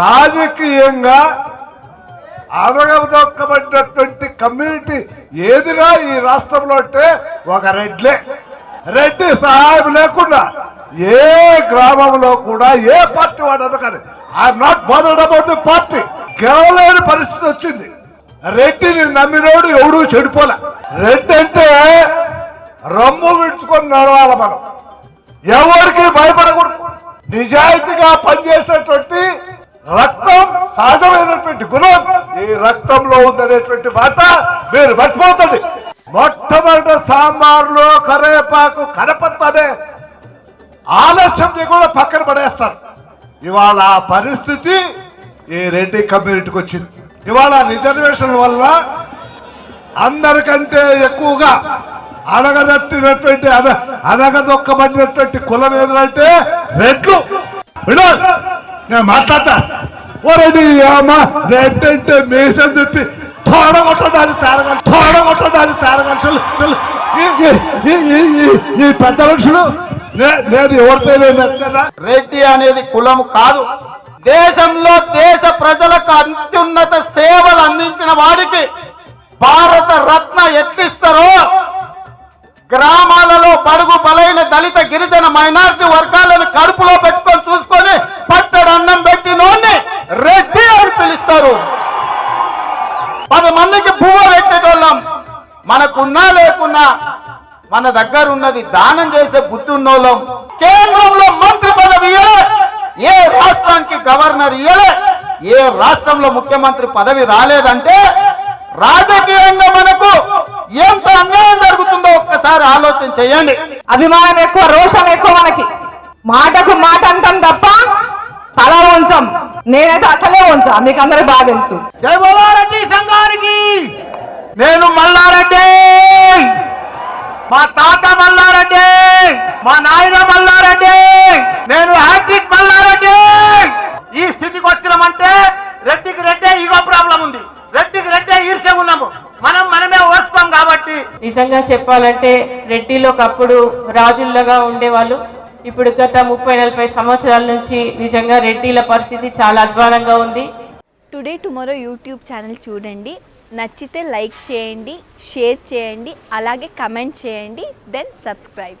రాజకీయంగా అరగదొక్కబడినటువంటి కమ్యూనిటీ ఏదిగా ఈ రాష్ట్రంలో అంటే ఒక రెడ్లే. రెడ్డి సహాయం లేకుండా ఏ గ్రామంలో కూడా ఏ పార్టీ వాడదు కానీ I'm not bothered about the party గెలవలేని పరిస్థితి వచ్చింది. రెడ్డిని నమ్మినోడు ఎవడూ చెడిపోలే. రెడ్డి అంటే రమ్ము విడుచుకొని నడవాలి మనం. ఎవరికి భయపడకూడదు. నిజాయితీగా పనిచేసేటువంటి సహజమైనటువంటి గుణం ఈ రక్తంలో ఉందనేటువంటి మాట మీరు మర్చిపోతుంది మొట్టమొదటి సాంబార్లో కరేపాకు కనపడతానే. ఆలస్యం కూడా పక్కన పడేస్తారు. ఇవాళ ఆ పరిస్థితి ఈ రెడ్డి కమ్యూనిటీకి వచ్చింది. ఇవాళ రిజర్వేషన్ వల్ల అందరికంటే ఎక్కువగా అడగదట్టినటువంటి అన అనగదొక్కబడినటువంటి కులం ఏదంటే రెడ్లు. నేను మాట్లాడతా. ఒరడి రెడ్డి రెండంటే రెడ్ అంటే మేసం తిప్పి తోడగొట్టడానికి తేరగల తోడగొట్టడానికి తేరగలు ఈ పెద్ద మనుషులు? నేను ఎవరితో రెడ్డి అనేది కులం కాదు. దేశంలో దేశ ప్రజలకు అత్యున్నత సేవలు అందించిన వాడికి భారత రత్న ఎట్లిస్తారో? గ్రామాలలో బడుగు బలైన దళిత గిరిజన మైనార్టీ వర్గాలను కడుపులో పెట్టుకొని మనకున్నా లేకున్నా మన దగ్గర ఉన్నది దానం చేసే బుద్ధి ఉన్నోళ్ళం. కేంద్రంలో మంత్రి పదవి ఇయ్యలే. ఏ రాష్ట్రానికి గవర్నర్ ఇయ్యలే. ఏ రాష్ట్రంలో ముఖ్యమంత్రి పదవి రాలేదంటే రాజకీయంగా మనకు ఎంత అన్యాయం జరుగుతుందో ఒక్కసారి ఆలోచన చేయండి. అభిమానం ఎక్కువ రోషం ఎక్కువ మనకి. మాటకు మాట అంటాం తప్ప తల ఉంచం నేనైతే అసలే ఉంచా మీకు అందరికి బాగా తెలుసు. సంఘానికి నేను మల్లారెడ్డి. మా తాత మల్లారెడ్డి. మా నాయన మల్లారెడ్డి. నేను హ్యాట్రిక్ మల్లారెడ్డి. ఈ స్థితికి వచ్చినామంటే రెడ్డికి రెడ్డే ఈగో ప్రాబ్లం ఉంది. రెడ్డికి రెడ్డే ఈర్చే ఉన్నాము. మనం మనమే ఓర్చుకోం కాబట్టి. నిజంగా చెప్పాలంటే రెడ్డిలో ఒకప్పుడు రాజుల్లాగా ఉండేవాళ్ళు. ఇప్పుడు గత ముప్పై నలభై సంవత్సరాల నుంచి నిజంగా రెడ్డిల పరిస్థితి చాలా అధ్వానంగా ఉంది. టుడే టుమారో యూట్యూబ్ ఛానల్ చూడండి. నచ్చితే లైక్ చేయండి షేర్ చేయండి అలాగే కమెంట్ చేయండి దెన్ సబ్స్క్రైబ్.